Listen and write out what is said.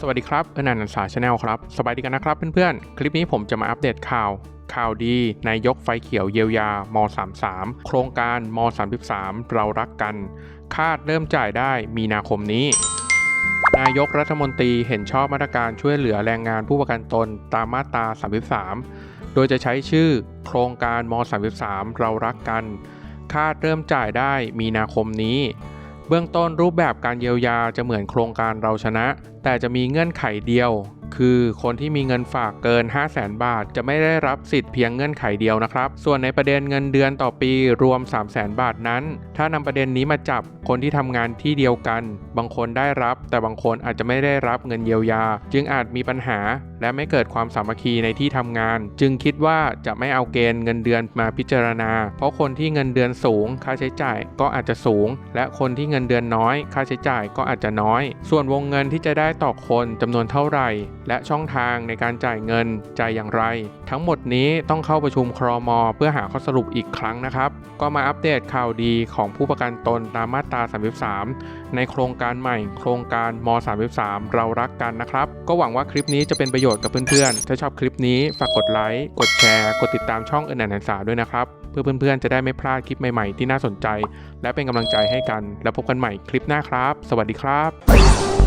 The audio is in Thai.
สวัสดีครับเอนันต์สาชาแนลครับ สบายดีกันนะครับเพื่อนๆ คลิปนี้ผมจะมาอัปเดตข่าว ข่าวดีนายกไฟเขียวเยียวยาม33 โครงการม33 เรารักกัน คาดเริ่มจ่ายได้มีนาคมนี้ นายกรัฐมนตรีเห็นชอบมาตรการช่วยเหลือแรงงานผู้ประกันตนตามมาตรา 33 โดยจะใช้ชื่อ โครงการม33 เรารักกัน คาดเริ่มจ่ายได้มีนาคมนี้ เบื้องต้นรูปแบบการเยียวยาจะเหมือนโครงการเราชนะ แต่จะมีเงื่อนไขเดียว คือคนที่มีเงินฝากเกิน 5 0 0แสนบาท จะไม่ได้รับสิทธิ์เพียงเงื่อนไขเดียวนะครับ ส่วนในประเด็นเงินเดือนต่อปีรวม 3 0 0แสนบาทนั้น ถ้านำประเด็นนี้มาจับคนที่ทำงานที่เดียวกัน บางคนได้รับ แต่บางคนอาจจะไม่ได้รับเงินเยียวยา จึงอาจมีปัญหา และไม่เกิดความสามัคคีในที่ทำงาน จึงคิดว่าจะไม่เอาเกณฑ์เงินเดือนมาพิจารณา เพราะคนที่เงินเดือนสูง ค่าใช้จ่ายก็อาจจะสูง และคนที่เงินเดือนน้อย ค่าใช้จ่ายก็อาจจะน้อย ส่วนวงเงินที่จะได้ต่อคนจำนวนเท่าไหร่และช่องทางในการจ่ายเงินจ่ายอย่างไร ทั้งหมดนี้ต้องเข้าประชุมครม เพื่อหาข้อสรุปอีกครั้งนะครับ ก็มาอัปเดตข่าวดีของผู้ประกันตนตามมาตรา 33 ในโครงการใหม่ โครงการม 33 เรารักกันนะครับ ก็หวังว่าคลิปนี้จะเป็นประโยชน์กับเพื่อนๆ ถ้าชอบคลิปนี้ฝากกดไลค์กดแชร์กดติดตามช่องเอินแอนสาด้วยนะครับเพื่อเพื่อนๆจะได้ไม่พลาดคลิปใหม่ๆที่น่าสนใจ และเป็นกำลังใจให้กัน แล้วพบกันใหม่คลิปหน้าครับ สวัสดีครับ